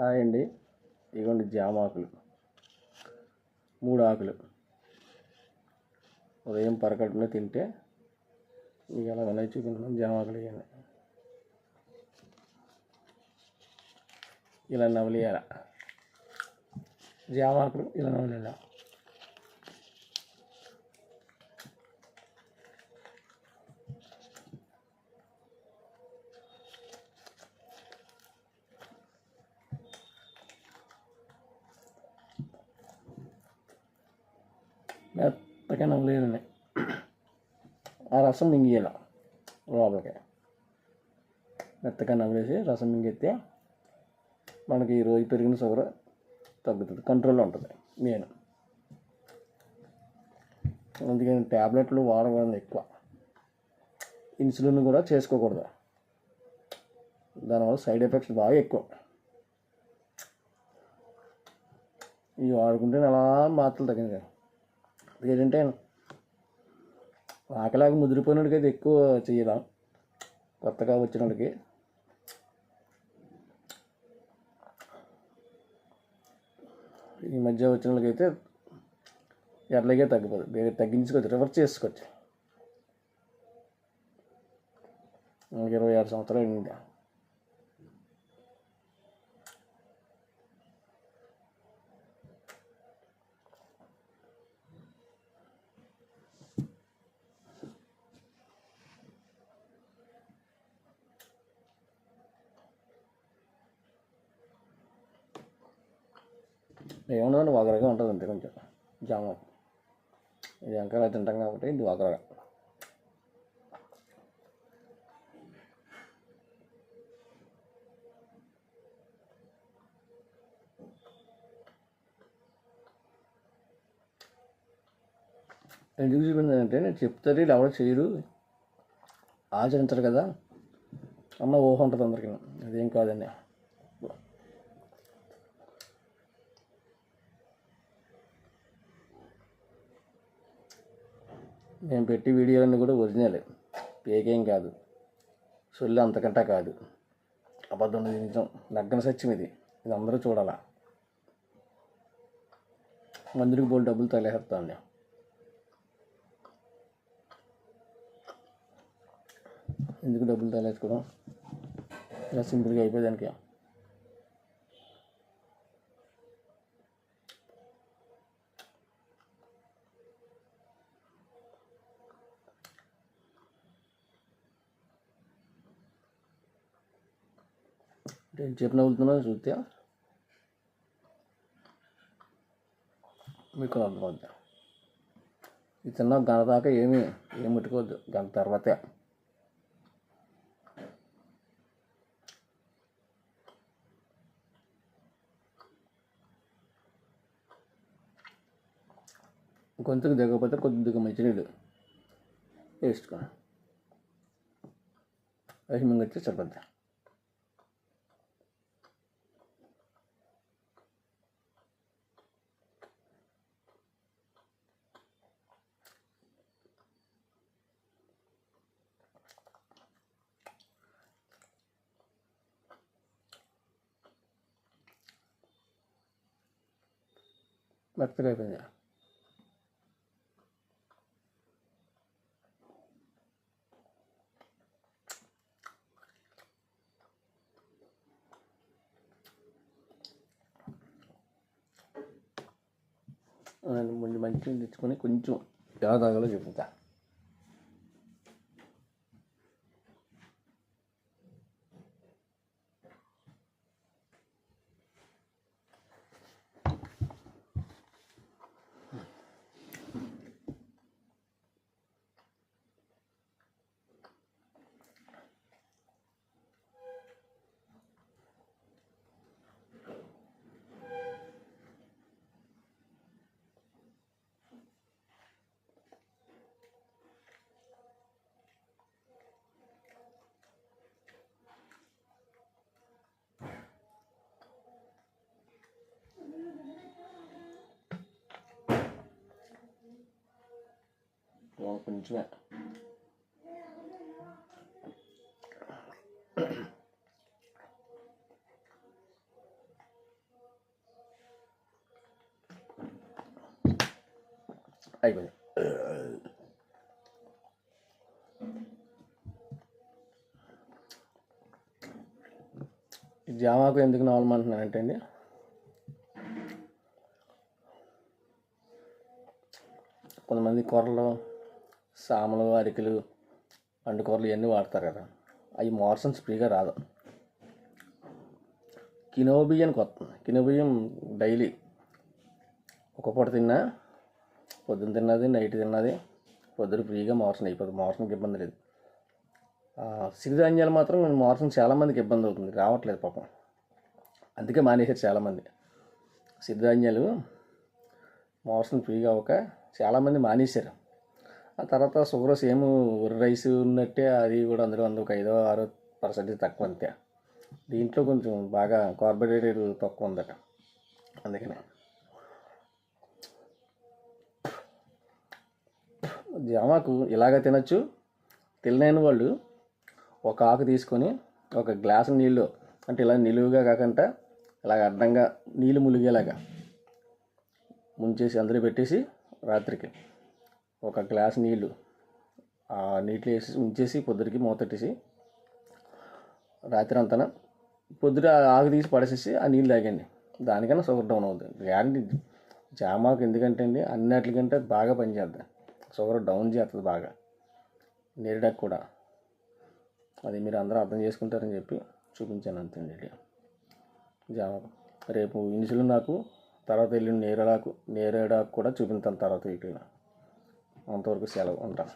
Hi అండి ఇదిగోండి జామ ఆకులు మూడు ఆకులు ఉదయం పరకట్టున తింటే మీకు ఎలా ఉన్నాయి చూపించడం జామాకులు ఇవ్వండి. ఇలా నవలియాల. జామ ఆకులు ఇలా నవలియాల. మెత్తగా లేదని. ఆ రసం మింగియాల లోపలికి. మెత్తగా నవ్వేసి రసం మింగెత్తే మనకి ఈ రోజు పెరిగిన షుగర్ తగ్గుతుంది కంట్రోల్లో ఉంటుంది మెయిన్. అందుకని ట్యాబ్లెట్లు వాడకూడదు ఎక్కువ. ఇన్సులిన్ కూడా చేసుకోకూడదు. దానివల్ల సైడ్ ఎఫెక్ట్స్ బాగా ఎక్కువ. ఇవి వాడుకుంటే అలా మాత్రలు తగ్గింది ఏంటంటే ఆకలాగా ముదిరిపోయినోడికి అయితే ఎక్కువ చేయలేం కొత్తగా వచ్చిన వాళ్ళకి ఈ మధ్య వచ్చిన వాళ్ళకైతే ఎట్లాగే తగ్గిపోతుంది వేరే తగ్గించుకోవచ్చు రివర్స్ చేసుకోవచ్చు. ఇరవై ఆరు సంవత్సరాలు అయింది ఏముండదండి వగరగా ఉంటుంది అంతే కొంచెం. జామ. ఇది వంకాయ తింటాం కాబట్టి ఇది వగరగా. ఎందుకు చూపిందంటే నేను చెప్తారు ఇలా ఎవరు చేయరు. ఆచరించరు కదా. అన్న ఊహ ఉంటుంది అందరికీ. అదేం కాదండి. నేను పెట్టి వీడియోలన్నీ కూడా ఒరిజినలే. పేకేం కాదు. సొల్లు అంతకంటా కాదు. అబద్ధం నిజం. లగ్న సత్యం ఇది. ఇది అందరూ చూడాలా? మందురికి పోలి డబ్బులు తలేస్తాను ఎందుకు డబ్బులు తలేసుకోవడం ఇలా సింపుల్గా అయిపోయేదానికి. నేను చెప్పిన వెళ్తున్నా చూస్తే మీకు అర్థమవుద్ది ఇది తిన్న గంట దాకా ఏమీ ఏం ముట్టుకోవద్దు గంట తర్వాతే. గొంతుకు దిగకపోతే కొద్దిగా మంచినీళ్ళు వేసుకో వేసి మింగొచ్చి సరిపోద్ది మెత్తగా అయిపోయింది ముందు మంచిగా తెచ్చుకొని కొంచెం ఎలా తాగాలో చెప్తా. కొంచెమే అయిపోయింది జావాకు ఎందుకు నావలమంటున్నానంటే అండి కొంతమంది కూరలు సామలు అరికలు కూరలు ఇవన్నీ వాడతారు కదా. అవి మోర్సన్స్ ఫ్రీగా రాదు. కినో బియ్యానికి వస్తుంది కినో బియ్యం డైలీ ఒక పూట తిన్నా పొద్దున్న తిన్నది నైట్ తిన్నది పొద్దున ఫ్రీగా మోర్సన్ అయిపోతుంది మోర్సన్కి ఇబ్బంది లేదు. సిరిధాన్యాలు మాత్రం మోర్సన్ చాలామందికి ఇబ్బంది అవుతుంది. రావట్లేదు పాపం. అందుకే మానేశారు చాలామంది. సిరిధాన్యాలు మోర్సన్ ఫ్రీగా అవ్వక చాలామంది మానేశారు. ఆ తర్వాత షుగర్ సేమ్ రైస్ ఉన్నట్టే అది కూడా అందులో అందులో ఒక ఐదో ఆరో పర్సెంటేజ్ తక్కువ అంతే. దీంట్లో కొంచెం బాగా కార్బోహైడ్రేట్ తక్కువ ఉందట. అందుకనే. జామాకు ఇలాగ తినచ్చు. తినలేని వాళ్ళు ఒక ఆకు తీసుకొని ఒక గ్లాసు నీళ్ళు అంటే ఇలా నిలువుగా కాకుండా ఇలాగ అడ్డంగా నీళ్ళు ములిగేలాగా ముంచేసి అందులో పెట్టేసి రాత్రికి ఒక గ్లాస్ నీళ్ళు ఆ నీటిలో వేసి ఉంచేసి పొద్దురికి మూతట్టేసి రాత్రి అంతన పొద్దుట ఆకు తీసి పడేసేసి ఆ నీళ్ళు తాగండి. దానికన్నా షుగర్ డౌన్ అవుతుంది. గ్యారంటీ జామాకు ఎందుకంటే అండి అన్నిటికంటే బాగా పనిచేద్దాం షుగర్ డౌన్ చేస్తుంది బాగా. నేరుడాకు కూడా. అది మీరు అందరూ అర్థం చేసుకుంటారని చెప్పి చూపించాను అంతే జామాకు రేపు ఇనిషియల్ నాకు తర్వాత వెళ్ళిన నేరేడాకు నేరేడాకు కూడా చూపించాను తర్వాత వీటిలో అంతవరకు సెలవు ఉంటాను